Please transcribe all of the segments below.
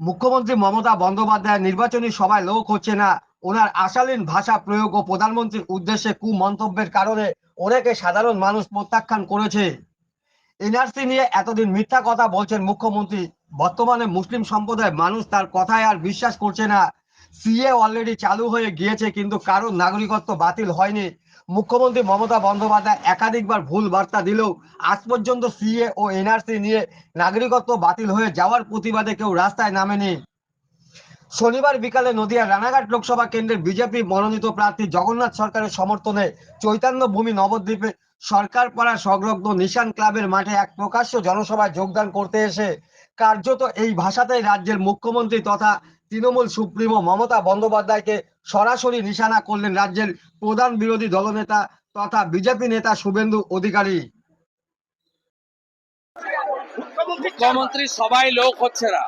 মুখ্যমন্ত্রী মমতা বন্দ্যোপাধ্যায় নির্বাচনী সভায় লোক হচ্ছে না। ওনার আশালীন ভাষা প্রয়োগ ও প্রধানমন্ত্রীর উদ্দেশ্যে কুমন্তব্যের কারণে অনেকে সাধারণ মানুষ প্রত্যাখ্যান করেছে। এনআরসি নিয়ে এতদিন মিথ্যা কথা বলছেন মুখ্যমন্ত্রী। বর্তমানে মুসলিম সম্প্রদায়ের মানুষ তার কথায় আর বিশ্বাস করছে না। সিএ অলরেডি চালু হয়ে গিয়েছে, কিন্তু কারোর নাগরিকত্ব বাতিল হয়নি। মুখ্যমন্ত্রী মমতা বন্দ্যোপাধ্যায় একাধিকবার ভুল বার্তা দিলেও আজ পর্যন্ত সিএ ও এনআরসি নিয়ে নাগরিকত্ব বাতিল হয়ে যাওয়ার প্রতিবাদে কেউ রাস্তায় নামেনি। শনিবার বিকালে নদিয়া রানাঘাট লোকসভা কেন্দ্রের বিজেপি মনোনীত প্রার্থী জগন্নাথ সরকারের সমর্থনে চৈতন্য ভূমি নবদ্বীপে সরকার পাড়া সংলগ্ন নিশান ক্লাবের মাঠে এক প্রকাশ্য জনসভায় যোগদান করতে এসে কার্যত এই ভাষাতেই রাজ্যের মুখ্যমন্ত্রী তথা তৃণমূল সুপ্রিমো মমতা বন্দ্যোপাধ্যায়কে সরাসরি নিশানা করলেন রাজ্যের প্রধান বিরোধী দলনেতা তথা বিজেপি নেতা শুভেন্দু অধিকারী। মুখ্যমন্ত্রী সবাই লোক হচ্ছে না।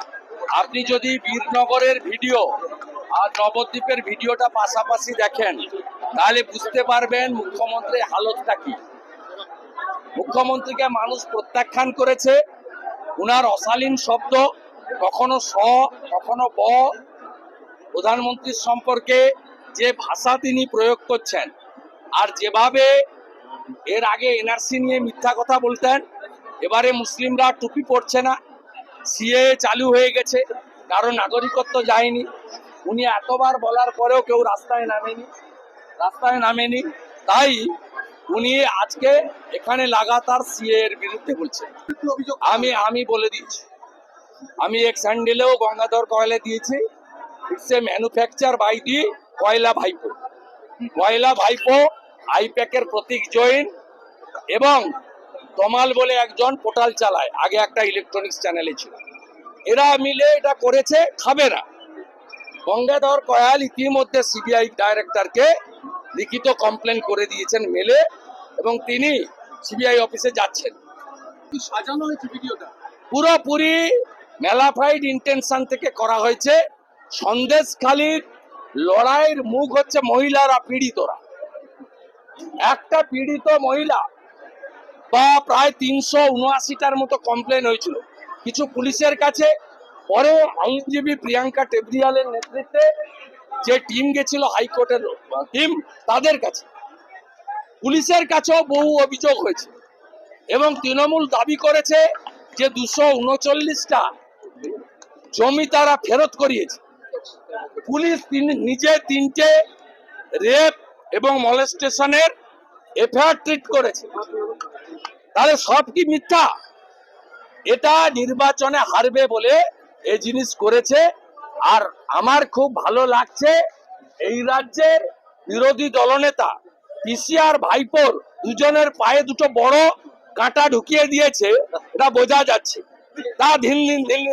আপনি যদি বীরনগরের ভিডিও আর নবদ্বীপের ভিডিওটা পাশাপাশি দেখেন, তাহলে বুঝতে পারবেন মুখ্যমন্ত্রীর হালতটা কি। মুখ্যমন্ত্রীকে মানুষ প্রত্যাখ্যান করেছে, উনার অশালীন শব্দ, কখনো স, কখনো ব প্রধানমন্ত্রীর সম্পর্কে যে ভাষা তিনি প্রয়োগ করছেন আর যেভাবে এর আগে এনআরসি নিয়ে মিথ্যা কথা বলতেন এবারে মুসলিমরা টুপি পড়ছে না সিএ চালু হয়ে গেছে কারও নাগরিকত্ব যায়নি। উনি এতবার বলার পরেও কেউ রাস্তায় নামেনি রাস্তায় নামেনি। তাই উনি আজকে এখানে লাগাতার সিএ এর বিরুদ্ধে বলছেন। আমি আমি বলে দিয়েছি। আমি এক স্যান্ডেলেও গঙ্গাধর কয়লা দিয়েছি it's a manufacture by the কয়লা ভাইপো। কয়লা ভাইপো আইপ্যাকের প্রতীক জৈন এবং তমাল বলে একজন পোর্টাল চালায় আগে একটা ইলেকট্রনিক্স চ্যানেলে ছিল। এরা মিলে এটা করেছে খাবে না। গঙ্গাধর কয়াল ইতিমধ্যে সিবিআই ডাইরেক্টরকে লিখিত কমপ্লেন করে দিয়েছেন মেলে এবং তিনি সিবিআই অফিসে যাচ্ছেন। সাজানো হয়েছে ভিডিওটা পুরোপুরি মেলাফাইড ইন্টেনশন থেকে করা হয়েছে। সন্দেশখালীর লড়াইয়ের মুখ হচ্ছে মহিলারা পীড়িতরা। একটা পীড়িত মহিলা বা প্রায় তিনশো উনআশিটার মতো কমপ্লেন হয়েছিল। কিছু পুলিশের কাছে, পরে আইনজীবী প্রিয়াঙ্কা টেবরিয়ালের নেতৃত্বে যে টিম গেছিল হাইকোর্টের টিম তাদের কাছে। পুলিশের কাছেও বহু অভিযোগ হয়েছে এবং তৃণমূল দাবি করেছে যে দুশো উনচল্লিশটা জমি তারা ফেরত করিয়েছে। পুলিশ নিজে তিনটে রেপ এবং মলেস্টেশনের এফআইআর ট্রিট করেছে। তাহলে সব কি মিথ্যা? এটা নির্বাচনে হারবে বলে এই জিনিস করেছে। আর আমার খুব ভালো লাগছে এই রাজ্যের বিরোধী দলনেতা, পিসিআর ভাইপোর দুজনের পায়ে দুটো বড় কাঁটা ঢুকিয়ে দিয়েছে। এটা বোঝা যাচ্ছে। তা দিন দিন দিন